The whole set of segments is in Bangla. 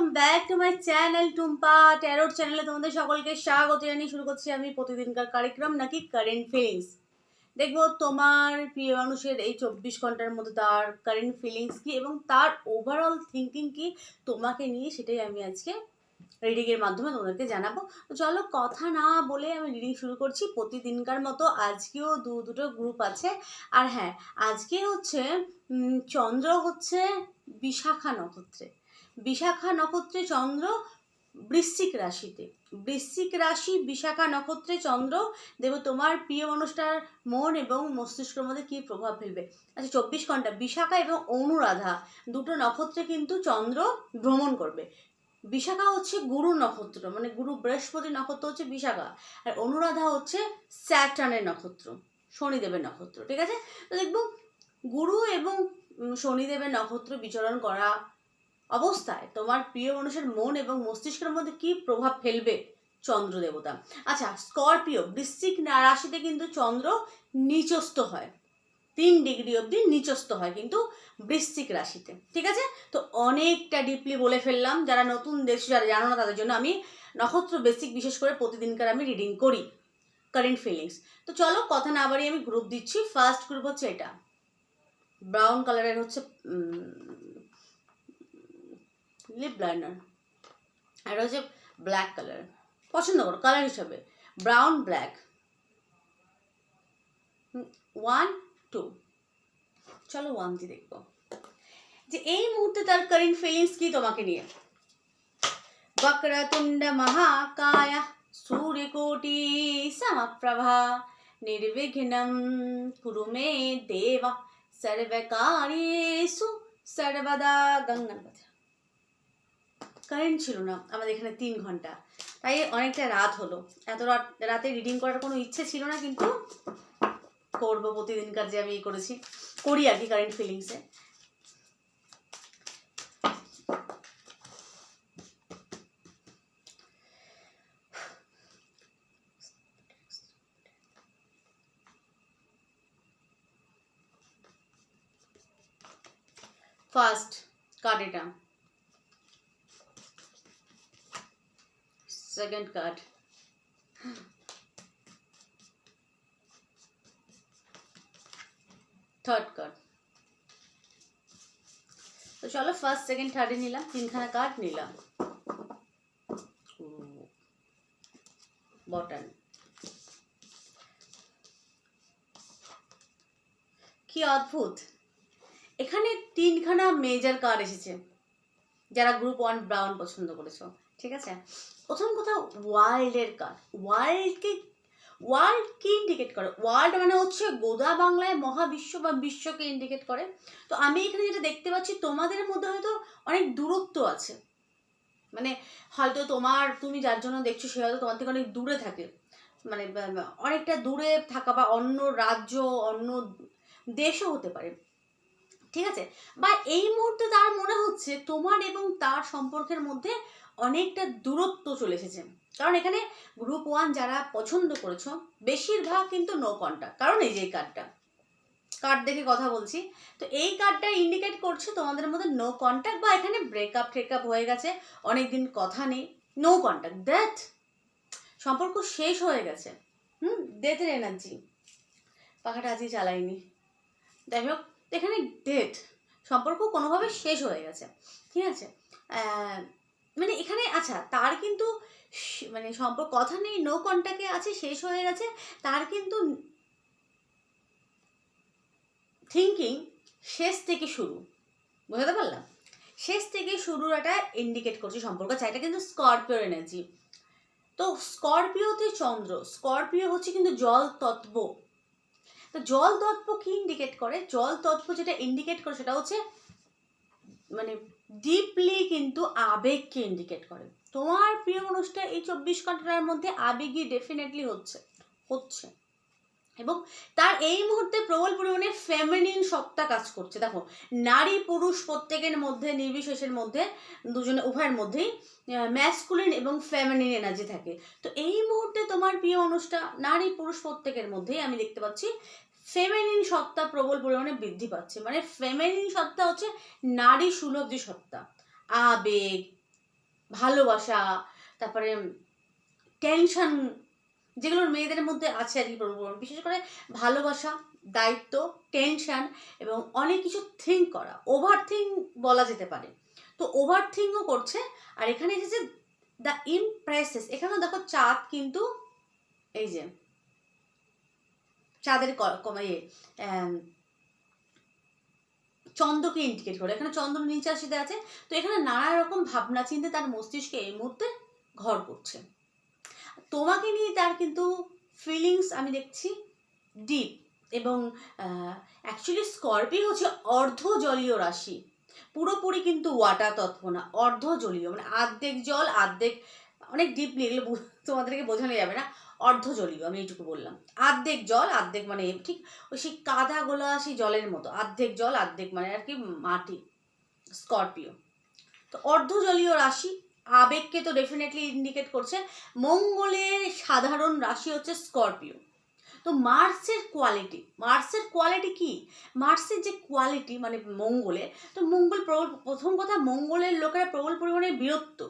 Welcome back to my channel Tumpa tarot চ্যানেলে তোমাদের সকলকে স্বাগত জানিয়ে শুরু করছি আমি প্রতিদিনকার কার্যক্রম নাকি কারেন্ট ফিলিংস দেখব তোমার প্রিয় মানুষের এই চব্বিশ ঘণ্টার মধ্যে তার কারেন্ট ফিলিংস কী এবং তার ওভারঅল থিঙ্কিং কি তোমাকে নিয়ে সেটাই আমি আজকে রিডিংয়ের মাধ্যমে তোমাদেরকে জানাব। তো চলো কথা না বলে আমি রিডিং শুরু করছি। প্রতিদিনকার মতো আজকেও দু দুটো গ্রুপ আছে। আর হ্যাঁ আজকে হচ্ছে চন্দ্র হচ্ছে বিশাখা নক্ষত্রে। বিশাখা নক্ষত্রে চন্দ্র, বৃশ্চিক রাশিতে। বৃশ্চিক রাশি, বিশাখা নক্ষত্রে চন্দ্র। দেব তোমার প্রিয় মানুষটার মন এবং মস্তিষ্কের মধ্যে কী প্রভাব ফেলবে? আচ্ছা চব্বিশ ঘণ্টা, বিশাখা এবং অনুরাধা দুটো নক্ষত্রে কিন্তু চন্দ্র ভ্রমণ করবে। বিশাখা হচ্ছে গুরু নক্ষত্র মানে গুরু বৃহস্পতি নক্ষত্র হচ্ছে বিশাখা। আর অনুরাধা হচ্ছে স্যাটার্নের নক্ষত্র, শনিদেবের নক্ষত্র, ঠিক আছে? তো দেখব, গুরু এবং শনিদেবের নক্ষত্র বিচরণ করা অবস্থায় তোমার প্রিয় মানুষের মন এবং মস্তিষ্কের মধ্যে কি প্রভাব ফেলবে? চন্দ্র দেবতা। আচ্ছা স্করপিও, বৃশ্চিক রাশিতে কিন্তু চন্দ্র নিচস্থ হয়। তিন ডিগ্রি অবধি নিচস্থ হয় কিন্তু বৃশ্চিক রাশিতে। ঠিক আছে? তো অনেকটা ডিপলি বলে ফেললাম। যারা নতুন দেশ, যারা জানো না, তাদের জন্য আমি নক্ষত্র বেসিক বিশেষ করে প্রতিদিনকার আমি রিডিং করি। কারেন্ট ফিলিংস তো চলো কথা না বাড়িয়ে আমি গ্রুপ দিচ্ছি। ফার্স্ট গ্রুপ হচ্ছে এটা। ব্রাউন কালারের হচ্ছে লিপ লাইনার আর হচ্ছে ব্ল্যাক কালার পছন্দ করো কালার হিসাবে। ব্রাউন ব্ল্যাক ওয়ান টু চলো ওয়ান দিয়ে দেখব। যে এই মুহূর্তে তার কারেন্ট ফিলিংস কি তোমাকে নিয়ে? বক্রতুণ্ড মহাকায় সূর্যকোটি সমপ্রভা নির্বিঘ্নম কুরু মে দেব সর্বকার্যেষু সর্বদা গঙ্গান কারেন্ট ছিল না, আমাদের এখানে তিন ঘণ্টা। তাই অনেকটা রাত হলো। এত রাত, রাতে রিডিং করার কোনো ইচ্ছে ছিল না, কিন্তু করব প্রতিদিনকার যে আমি করেছি, করি আর কি current ফিলিংসে first card second card third card তো চলো ফার্স্ট সেকেন্ড থার্ডে নিলাম, তিনখানা কার্ড নিলাম। বটন কি অদ্ভুত! এখানে তিনখানা মেজর কার্ড এসেছে, যারা গ্রুপ ওয়ান ব্রাউন পছন্দ করেছ, ঠিক আছে? প্রথম কথা ওয়ার্ল্ডের কার্ড ওয়ার্ল্ডকে ওয়ার্ল্ড কি ইন্ডিকেট করে। ওয়ার্ল্ড মানে হচ্ছে গোদা বাংলায় মহাবিশ্ব বা বিশ্বকে ইন্ডিকেট করে। তো আমি এখানে যেটা দেখতে পাচ্ছি, তোমাদের মধ্যে হয়তো অনেক দূরত্ব আছে। মানে হয়তো তোমার, তুমি যার জন্য দেখছ, সে হয়তো তোমার থেকে অনেক দূরে থাকে। মানে অনেকটা দূরে থাকা বা অন্য রাজ্য, অন্য দেশও হতে পারে। ঠিক আছে? বা এই মুহূর্তে তার মনে হচ্ছে তোমার এবং তার সম্পর্কের মধ্যে অনেকটা দূরত্ব চলে এসেছে। কারণ এখানে গ্রুপ ওয়ান যারা পছন্দ করেছ, বেশিরভাগ কিন্তু নো কন্ট্যাক্ট কারণ এই যে কার্ডটা কার্ড দেখে কথা বলছি। তো এই কার্ডটা ইন্ডিকেট করছে তোমাদের মধ্যে নো কন্ট্যাক্ট বা এখানে ব্রেকআপ ট্রেকআপ হয়ে গেছে, অনেকদিন কথা নেই নো কন্ট্যাক্ট দ্যাট সম্পর্ক শেষ হয়ে গেছে। হুম? ডেথের এনার্জি পাখাটা আজই চালাইনি যাই হোক এখানে ডেট সম্পর্ক কোনোভাবে শেষ হয়ে গেছে, ঠিক আছে? মানে এখানে আচ্ছা তার কিন্তু মানে সম্পর্ক, কথা নেই নো কন্ট্যাক্টে আছে, শেষ হয়ে গেছে, তার কিন্তু থিঙ্কিং শেষ থেকে শুরু, বুঝতে পারলাম? শেষ থেকে শুরুর একটা ইন্ডিকেট করছে সম্পর্ক আচ্ছা এটা কিন্তু স্করপিওর এনার্জি তো স্করপিওতে চন্দ্র স্করপিও হচ্ছে কিন্তু জল তত্ত্ব। তো জল তত্ত্ব কী ইন্ডিকেট করে? জল তত্ত্ব যেটা ইন্ডিকেট করে সেটা হচ্ছে মানে ডিপলি কিন্তু আবেগকে ইন্ডিকেট করে। তোমার প্রিয় মানুষটা এই চব্বিশ ঘণ্টার মধ্যে আবেগই ডেফিনেটলি হচ্ছে হচ্ছে। এবং তার এই মুহূর্তে প্রবল পরিমাণে ফেমিনিন সত্তা কাজ করছে। দেখো, নারী, পুরুষ প্রত্যেকের মধ্যে, নির্বিশেষের মধ্যে, দুজনে, উভয়ের মধ্যেই ম্যাসকুলিন এবং ফেমিনিন এনার্জি থাকে। তো এই মুহূর্তে তোমার প্রিয় মানুষটা, নারী, পুরুষ প্রত্যেকের মধ্যেই আমি দেখতে পাচ্ছি ফেমিনিন সত্তা প্রবল পরিমাণে বৃদ্ধি পাচ্ছে। মানে ফেমিনিন সত্তা হচ্ছে নারী সুলভ যে সত্তা। আবেগ, ভালোবাসা, তারপরে টেনশন যেগুলোর মেয়েদের মধ্যে আছে আর কি প্রবণ বিশেষ করে ভালোবাসা, দায়িত্ব টেনশন এবং অনেক কিছু থিঙ্ক করা। ওভার থিঙ্ক বলা যেতে পারে। তো ওভার থিঙ্কও করছে। আর এখানে এসেছে দ্য ইমপ্রেসেস এখানেও দেখো চাঁদ কিন্তু এই যে চাঁদের ইয়ে চন্দ্রকে ইন্ডিকেট করে। এখানে চন্দ্র নিচে আসিতে আছে। তো এখানে নানা রকম ভাবনা চিন্তা তার মস্তিষ্কে এই মুহূর্তে ঘর করছে। তোমাকে নিয়ে তার কিন্তু ফিলিংস আমি দেখছি ডিপ এবং অ্যাকচুয়ালি স্করপিও হচ্ছে অর্ধ জলীয় রাশি। পুরোপুরি কিন্তু ওয়াটার তত্ত্ব না অর্ধ জলীয় মানে আর্ধেক জল, আর্ধেক, অনেক ডিপলি এগুলো তোমাদেরকে বোঝানো যাবে না অর্ধ জলীয় আমি এইটুকু বললাম। আর্ধেক জল, আর্ধেক মানে ঠিক ওই সেই কাদা গোলা সেই জলের মতো, আর্ধেক জল, আর্ধেক মানে আর কি মাটি স্করপিও তো অর্ধ জলীয় রাশি আবেগকে তো ডেফিনেটলি ইন্ডিকেট করছে। মঙ্গলের সাধারণ রাশি হচ্ছে স্করপিও। তো মার্সের কোয়ালিটি মার্সের কোয়ালিটি কি? মার্সের যে কোয়ালিটি মানে মঙ্গলের, তো মঙ্গল প্রবল, প্রথম কথা মঙ্গলের লোকেরা প্রবল পরিমাণে বিরক্ত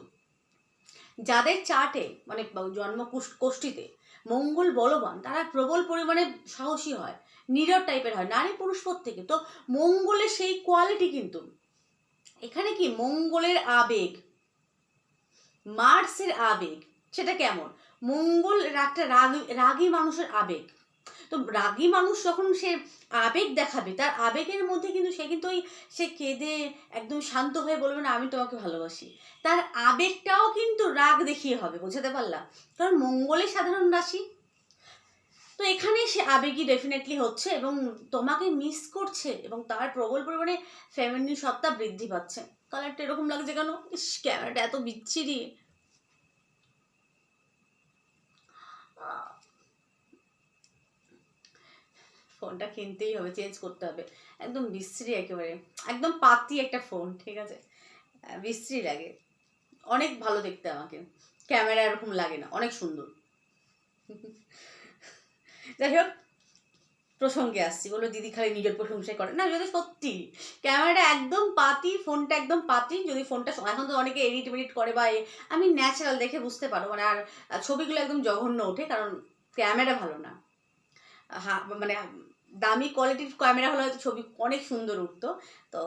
যাদের চার্টে মানে জন্ম কোষ- কোষ্ঠীতে মঙ্গল বলবান, তারা প্রবল পরিমাণে সাহসী হয় নিরর টাইপের হয়, নারী পুরুষ প্রত্যেকে। তো মঙ্গলের সেই কোয়ালিটি কিন্তু, এখানে কি? মঙ্গলের আবেগ মার্সের আবেগ, সেটা কেমন? মঙ্গল একটা রাগী রাগী মানুষের আবেগ। তো রাগী মানুষ যখন সে আবেগ দেখাবে, তার আবেগের মধ্যে কিন্তু সে কিন্তু ওই সে কেঁদে একদম শান্ত হয়ে বলবে, না, আমি তোমাকে ভালোবাসি। তার আবেগটাও কিন্তু রাগ দেখিয়ে হবে, বোঝাতে পারলাম? কারণ মঙ্গলের সাধারণ রাশি। তো এখানে সে আবেগই ডেফিনেটলি হচ্ছে এবং তোমাকে মিস করছে এবং তার প্রবল পরিমাণে ফ্যামিলি সত্তা বৃদ্ধি পাচ্ছে। কালারটা এরকম লাগছে কেন? ইস, ক্যামেরাটা এত বিচ্ছিরি। ফোনটা কিনতেই হবে চেঞ্জ করতে হবে। একদম বিশ্রী একেবারে। একদম পাতি একটা ফোন, ঠিক আছে? বিশ্রী লাগে। অনেক ভালো দেখতে আমাকে। ক্যামেরা এরকম লাগে না, অনেক সুন্দর। যাই হোক প্রসঙ্গে আসছি। বলো দিদি খালি নিজের প্রশংসাই করে। না, যদি সত্যি ক্যামেরাটা একদম পাতি, ফোনটা একদম পাতি, যদি ফোনটা এখন তো অনেকে এডিট মেডিট করে বা আমি ন্যাচারাল দেখে বুঝতে পারো মানে আর ছবিগুলো একদম জঘন্য ওঠে, কারণ ক্যামেরা ভালো না। হা মানে দামি কোয়ালিটির ক্যামেরা হলে হয়তো ছবি অনেক সুন্দর উঠতো। তো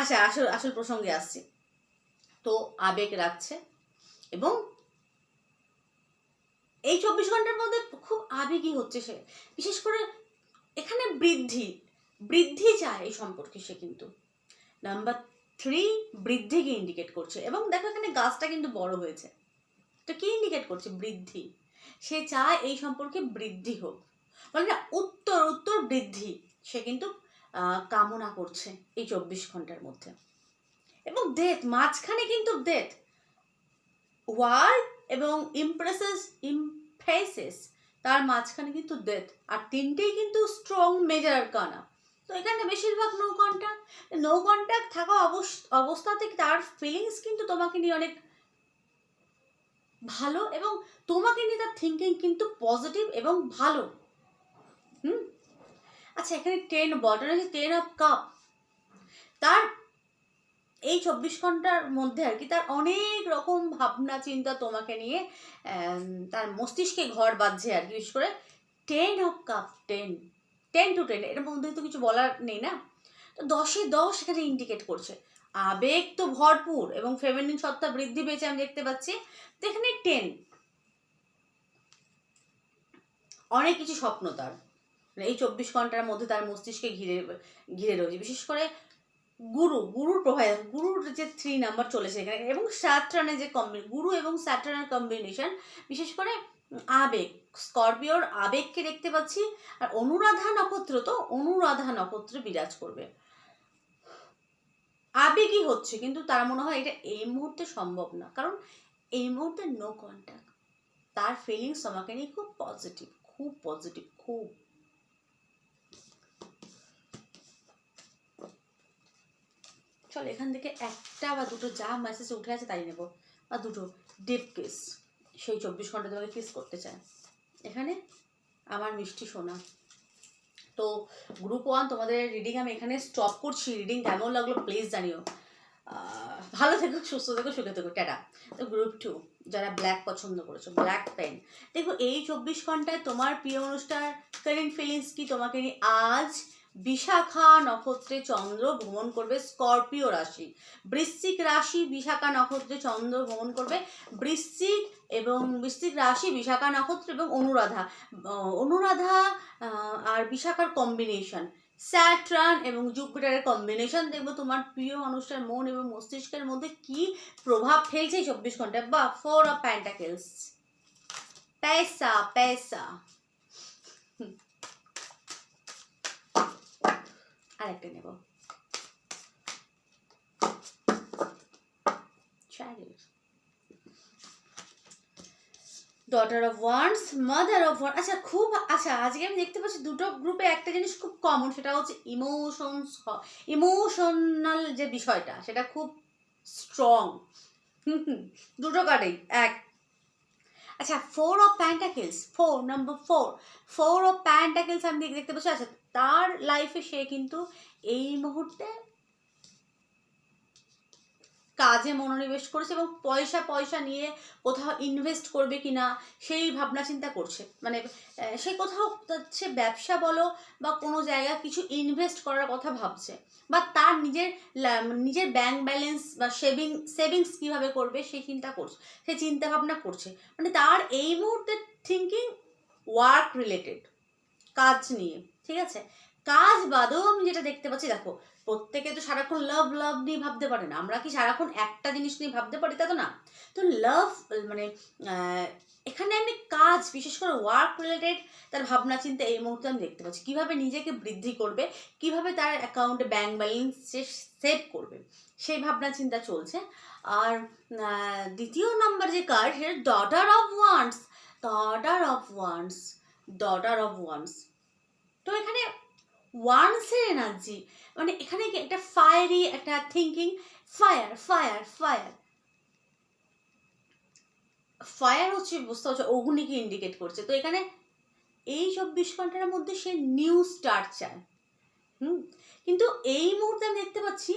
আচ্ছা আসল আসল প্রসঙ্গে আসছি। তো আবেগ রাখছে এবং এই চব্বিশ ঘণ্টার মধ্যে খুব আবেগী হচ্ছে সে। বিশেষ করে এখানে বৃদ্ধি বৃদ্ধি চায় এই সম্পর্কে সে কিন্তু। নাম্বার থ্রি বৃদ্ধিকে ইন্ডিকেট করছে। এবং দেখো এখানে গাছটা কিন্তু বড় হয়েছে। তো কি ইন্ডিকেট করছে? বৃদ্ধি। সে চায় এই সম্পর্কে বৃদ্ধি হোক। বলে না, উত্তর উত্তর বৃদ্ধি সে কিন্তু কামনা করছে এই চব্বিশ ঘণ্টার মধ্যে। এবং ডেথ মাঝখানে কিন্তু ডেথ ওয়ার্ল্ড এবং ইমপ্রেসেস ইমফেসেস তার মাঝখানে কিন্তু ডেথ আর তিনটেই কিন্তু স্ট্রং মেজার কানা তো এখানে বেশিরভাগ নো কন্ট্যাক্ট নো কন্ট্যাক্ট থাকা অবস- অবস্থাতে তার ফিলিংস কিন্তু তোমাকে নিয়ে অনেক ভালো এবং তোমাকে নিয়ে তার থিঙ্কিং কিন্তু পজিটিভ এবং ভালো। হুম? আচ্ছা এখানে টেন বটন আছে টেন অফ কাপ তার এই চব্বিশ ঘণ্টার মধ্যে আর কি তার অনেক রকম ভাবনা, চিন্তা তোমাকে নিয়ে তার মস্তিষ্কে ঘর বাঁধছে আর কি, বিশেষ করে ten of cups ten ten two ten এর মধ্যে তো কিছু বলার নেই না? তো দশে দশ এখানে ইন্ডিকেট করছে। আবেগ তো ভরপুর এবং ফেমিনিন সত্তা বৃদ্ধি পেয়েছে আমি দেখতে পাচ্ছি। তো এখানে টেন অনেক কিছু স্বপ্ন তার। মানে এই চব্বিশ ঘণ্টার মধ্যে তার মস্তিষ্কে ঘিরে ঘিরে রয়েছে। বিশেষ করে গুরু, গুরুর প্রভাব গুরুর যে থ্রি নাম্বার চলেছে এখানে। এবং স্যাটার্নের যে কম্বি গুরু এবং স্যাটার্নের কম্বিনেশন বিশেষ করে আবেগ, স্করপিওর আবেগকে দেখতে পাচ্ছি, আর অনুরাধা নক্ষত্র তো অনুরাধা নক্ষত্র বিরাজ করবে। আবেগই হচ্ছে, কিন্তু তার মনে হয় এটা এই মুহূর্তে সম্ভব না। কারণ এই মুহূর্তে নো কন্ট্যাক্ট তার ফিলিংস আমাকে নিয়ে খুব পজিটিভ খুব পজিটিভ খুব চল এখান থেকে একটা বা দুটো যা মেসেজ উঠে আছে তাই নেব। বা দুটো। ডিপ কিস সেই চব্বিশ ঘণ্টা তোমাকে কিস করতে চায়। এখানে আমার মিষ্টি সোনা। তো গ্রুপ ওয়ান তোমাদের রিডিং আমি এখানে স্টপ করছি। রিডিং কেমন লাগল প্লিজ জানিও। ভালো থেকো, সুস্থ থেকো, সুখে থেকো। টাটা। তো গ্রুপ টু যারা ব্ল্যাক পছন্দ করেছ ব্ল্যাক পেন দেখো, এই চব্বিশ ঘন্টায় তোমার প্রিয় অনুষ্ঠান কারেন্ট ফিলিংস কি তোমাকে নিয়ে আজ বিশাখা নক্ষত্রে চন্দ্র ভ্রমণ করবে স্করপিও রাশি। বৃশ্চিক রাশি বিশাখা নক্ষত্রে চন্দ্র ভ্রমণ করবে। বৃশ্চিক এবং বৃশ্চিক রাশি বিশাখা নক্ষত্র এবং অনুরাধা। অনুরাধা আর বিশাখার কম্বিনেশন স্যাট্রান এবং জুপিটারের কম্বিনেশন দেখব তোমার। প্রিয় মানুষটার মন এবং মস্তিষ্কের মধ্যে কি প্রভাব ফেলছে চব্বিশ ঘন্টায় বা ফোর অফ প্যান্টাকেলস পেসা পেসা। আরেকটা নেব. Daughter of wands mother of one আচ্ছা খুব আচ্ছা আজকে আমি দেখতে পাচ্ছি দুটো গ্রুপে একটা জিনিস খুব কমন সেটা হচ্ছে ইমোশনস ইমোশনাল যে বিষয়টা, সেটা খুব স্ট্রং দুটো কার্ডেই এক। আচ্ছা four of pentacles four number four four of pentacles আমি দেখতে পাচ্ছি আচ্ছা তার লাইফে সে কিন্তু এই মুহূর্তে কাজে মনোনিবেশ করেছে এবং পয়সা পয়সা নিয়ে কোথাও ইনভেস্ট করবে কিনা সেই ভাবনা চিন্তা করছে। মানে সে কোথাও সে ব্যবসা বলো বা কোনো জায়গা কিছু ইনভেস্ট করার কথা ভাবছে। বা তার নিজের নিজের ব্যাংক ব্যালেন্স বা সেভিং সেভিংস কীভাবে করবে সেই চিন্তা করছে, সে চিন্তা ভাবনা করছে। মানে তার এই মুহূর্তে থিঙ্কিং ওয়ার্ক রিলেটেড কাজ নিয়ে, ঠিক আছে? কাজ বাদেও আমি যেটা দেখতে পাচ্ছি, দেখো প্রত্যেকে তো সারাক্ষণ লাভ লাভ নিয়ে ভাবতে পারে না। আমরা কি সারাক্ষণ একটা জিনিস নিয়ে ভাবতে পারি? তা তো না। তো লাভ মানে এখানে আমি কাজ, বিশেষ করে ওয়ার্ক রিলেটেড তার ভাবনা, চিন্তা এই মুহূর্তে আমি দেখতে পাচ্ছি। কীভাবে নিজেকে বৃদ্ধি করবে? কীভাবে তার অ্যাকাউন্টে ব্যাঙ্ক ব্যালেন্স সে সেভ করবে? সেই ভাবনা, চিন্তা চলছে। আর দ্বিতীয় নাম্বার যে কার্ড সেটা daughter of wands daughter of wands daughter of wands তো এখানে ওয়ান্সের এনার্জি মানে এখানে একটা ফায়ারি একটা thinking fire fire fire fire হচ্ছে বুঝতে পারছ, অগ্নিকে ইন্ডিকেট করছে। তো এখানে এই চব্বিশ ঘণ্টার মধ্যে সে নিউ স্টার্ট চায়। হুম? কিন্তু এই মুহূর্তে আমি দেখতে পাচ্ছি,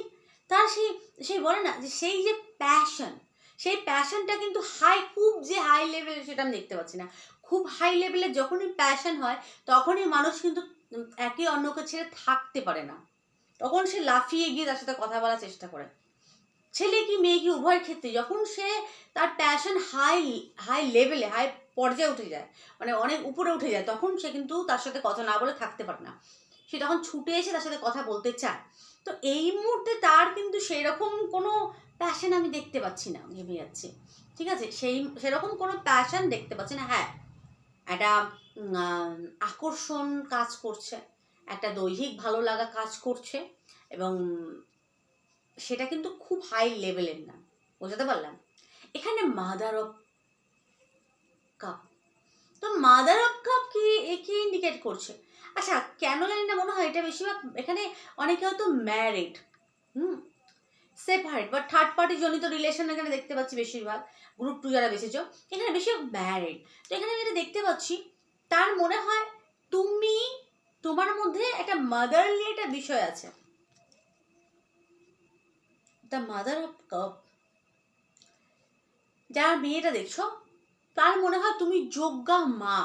তার সেই সেই বলে না যে সেই যে প্যাশন সেই প্যাশনটা কিন্তু হাই খুব যে হাই লেভেলে সেটা আমি দেখতে পাচ্ছি না। খুব হাই লেভেলে যখনই প্যাশন হয়, তখনই মানুষ কিন্তু একে অন্যকে ছেড়ে থাকতে পারে না। তখন সে লাফিয়ে গিয়ে তার সাথে কথা বলার চেষ্টা করে। ছেলে কি, মেয়ে কি, উভয়ের ক্ষেত্রে যখন সে তার প্যাশন হাই হাই লেভেলে হাই পর্যায়ে উঠে যায় মানে অনেক উপরে উঠে যায়, তখন সে কিন্তু তার সাথে কথা না বলে থাকতে পারে না। সে তখন ছুটে এসে তার সাথে কথা বলতে চায়। তো এই মুহূর্তে তার কিন্তু সেই রকম কোনো প্যাশন আমি দেখতে পাচ্ছি না, ভেবে যাচ্ছে। ঠিক আছে? সেই, সেরকম কোনো প্যাশন দেখতে পাচ্ছি না। হ্যাঁ একটা আকর্ষণ কাজ করছে, একটা দৈহিক ভালো লাগা কাজ করছে এবং সেটা কিন্তু খুব হাই লেভেলের না, বোঝাতে পারলাম? এখানে মাদার অফ কাপ তো মাদার অফ কাপ কি কি ইন্ডিকেট করছে? আচ্ছা কেন জানি না, মনে হয় এটা বেশিরভাগ, এখানে অনেকে হয়তো ম্যারিড হুম? সেপারেট বা থার্ড পার্টি জনিত রিলেশন এখানে দেখতে পাচ্ছি বেশিরভাগ, গ্রুপ টু যারা বেঁচেছো এখানে বেশিরভাগ ম্যারিড তো এখানে যেটা দেখতে পাচ্ছি, তার মনে হয় তুমি, তোমার মধ্যে একটা মাদারলি একটা বিষয় আছে। দ্য মাদার অফ কাপ যার মেয়েটা দেখছ, তার মনে হয় তুমি যোগ্যা মা।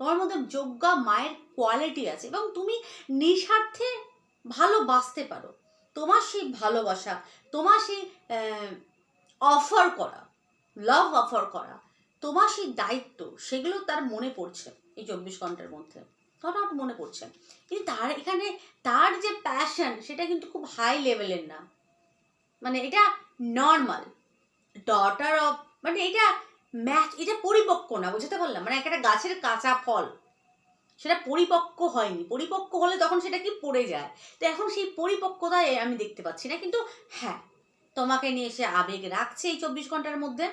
তোমার মধ্যে যোগ্যা মায়ের কোয়ালিটি আছে এবং তুমি নিঃস্বার্থে ভালোবাসতে পারো। তোমার সেই ভালোবাসা, তোমার সেই অফার করা লাভ অফার করা, তোমার সেই দায়িত্ব, সেগুলো তার মনে পড়ছে এই চব্বিশ ঘণ্টার মধ্যে। হঠাৎ মনে পড়ছে। কিন্তু তার এখানে তার যে প্যাশন সেটা কিন্তু খুব হাই লেভেলের না। মানে এটা নর্মাল ডটার অফ মানে এটা ম্যাচ এটা পরিপক্ক না, বুঝতে পারলাম? মানে একটা গাছের কাঁচা ফল। সেটা পরিপক্ক হয়নি। পরিপক্ক হলে তখন সেটা কি পড়ে যায়। তো এখন সেই পরিপক্কতা এ আমি দেখতে পাচ্ছি না। কিন্তু হ্যাঁ তোমাকে নিয়ে সে আবেগ রাখছে এই চব্বিশ ঘণ্টার মধ্যে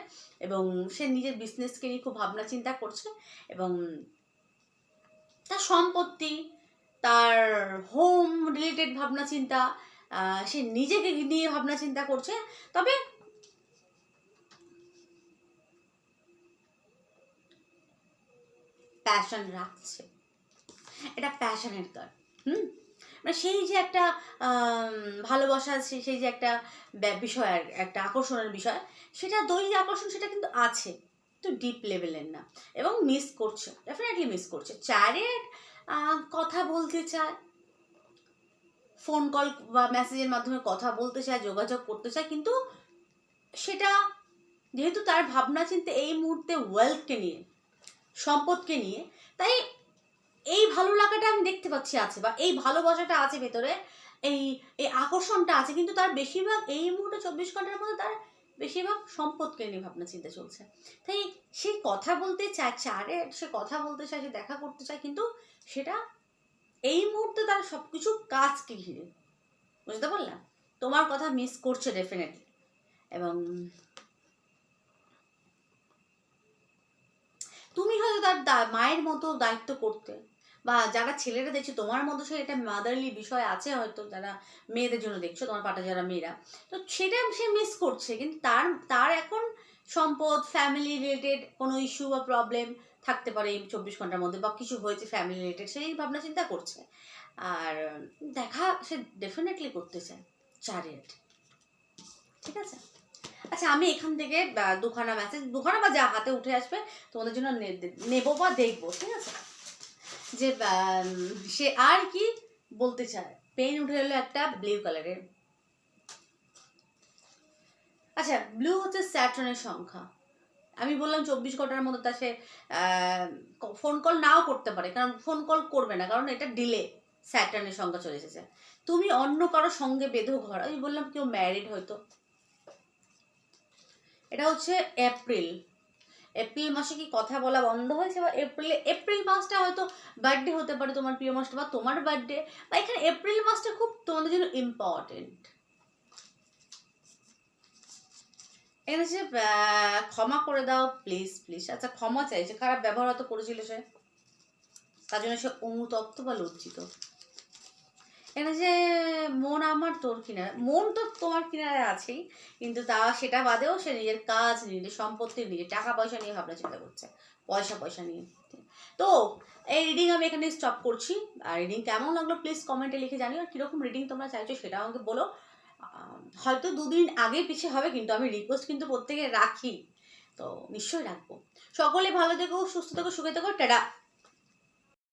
এবং সে নিজের বিজনেসকে নিয়ে খুব ভাবনা চিন্তা করছে এবং তার সম্পত্তি, তার হোম রিলেটেড ভাবনা চিন্তা সে নিজেকে নিয়ে ভাবনা চিন্তা করছে। তবে প্যাশন রাখছে। এটা প্যাশনের কার্ড হুম? মানে সেই যে একটা ভালোবাসা সেই যে একটা বিষয় আর একটা আকর্ষণের বিষয় সেটা দৈহিক আকর্ষণ সেটা কিন্তু আছে তো ডিপ লেভেলের না। এবং মিস করছে ডেফিনেটলি মিস করছে। চারে আহ, কথা বলতে চায় ফোন কল বা মেসেজের মাধ্যমে কথা বলতে চায় যোগাযোগ করতে চায় কিন্তু সেটা যেহেতু তার ভাবনা চিন্তা এই মুহূর্তে ওয়েলথকে নিয়ে সম্পদকে নিয়ে তাই এই ভালো লাগাটা আমি দেখতে পাচ্ছি আছে বা এই ভালোবাসাটা আছে ভেতরে, এই এই আকর্ষণটা আছে, কিন্তু তার বেশিরভাগ এই মুহূর্তে চব্বিশ ঘণ্টার মধ্যে তার বেশিরভাগ সম্পদকে নিয়ে ভাবনা চিন্তা চলছে। তাই সে কথা বলতে চায় চারে সে কথা বলতে চায়, সে দেখা করতে চায়, কিন্তু সেটা এই মুহূর্তে তার সব কিছু কাজকে ঘিরে বুঝতে পারলাম? তোমার কথা মিস করছে ডেফিনেটলি এবং তুমি হয়তো তার মায়ের মতো দায়িত্ব করতে বা যারা ছেলেরা দেখছ, তোমার মতো সে এটা মাদারলি বিষয় আছে হয়তো যারা মেয়েদের জন্য দেখছ, তোমার পাটা যারা মেয়েরা। তো সেটা সে মিস করছে, কিন্তু তার তার এখন সম্পদ ফ্যামিলি রিলেটেড কোনো ইস্যু বা প্রবলেম থাকতে পারে এই চব্বিশ ঘণ্টার মধ্যে বা কিছু হয়েছে ফ্যামিলি রিলেটেড সেই ভাবনা চিন্তা করছে। আর দেখা সে ডেফিনেটলি করতে চায় চারের ঠিক আছে? আচ্ছা আমি এখান থেকে দুখানা মেসেজ দুখানা বা যা হাতে উঠে আসবে, তোমাদের জন্য নেব বা দেখব, ঠিক আছে? যে সে আর কি বলতে চায়? পেন উঠে এলো একটা ব্লু কালারের আচ্ছা ব্লু হচ্ছে স্যাটনের সংখ্যা। আমি বললাম চব্বিশ ঘণ্টার মধ্যে তা সে ফোন কল নাও করতে পারে, কারণ ফোন কল করবে না, কারণ এটা ডিলে স্যাটার্নের সংখ্যা চলে এসেছে। তুমি অন্য কারোর সঙ্গে বেঁধো ঘর, আমি বললাম কেউ ম্যারিড হয়তো। এটা হচ্ছে এপ্রিল এপ্রিল মাসে কি কথা বলা বন্ধ হয়েছে? বা এপ্রিলে এপ্রিল মাসটা হয়তো বার্থডে হতে পারে তোমার প্রিয় মাসটা বা তোমার বার্থডে বা এখানে এপ্রিল মাসটা খুব তোমাদের জন্য ইম্পর্টেন্ট এখানে আহ, ক্ষমা করে দাও প্লিজ প্লিজ আচ্ছা ক্ষমা চাইছে খারাপ ব্যবহার হয়তো করেছিল সে। তার জন্য সে অনুতপ্ত বা লজ্জিত। এখানে যে মন আমার তোর কিনারে মন তো তোমার কিনারে আছেই, কিন্তু তা সেটা বাদেও সে নিজের কাজ, নিজের সম্পত্তি, নিজের টাকা পয়সা নিয়ে ভাবনা চিন্তা করছে, পয়সা পয়সা নিয়ে। তো, এই রিডিং আমি এখানে স্টপ করছি, আর রিডিং কেমন লাগল প্লিজ কমেন্টে লিখে জানিও, আর কীরকম রিডিং তোমরা চাইছো সেটা আমাকে বলো। হয়তো দুদিন আগে পিছিয়ে হবে, কিন্তু আমি রিকোয়েস্ট কিন্তু প্রত্যেকে রাখি, তো নিশ্চয়ই রাখব। সকলে ভালো থেকো, সুস্থ থেকো, সুখে থেকো, টাটা।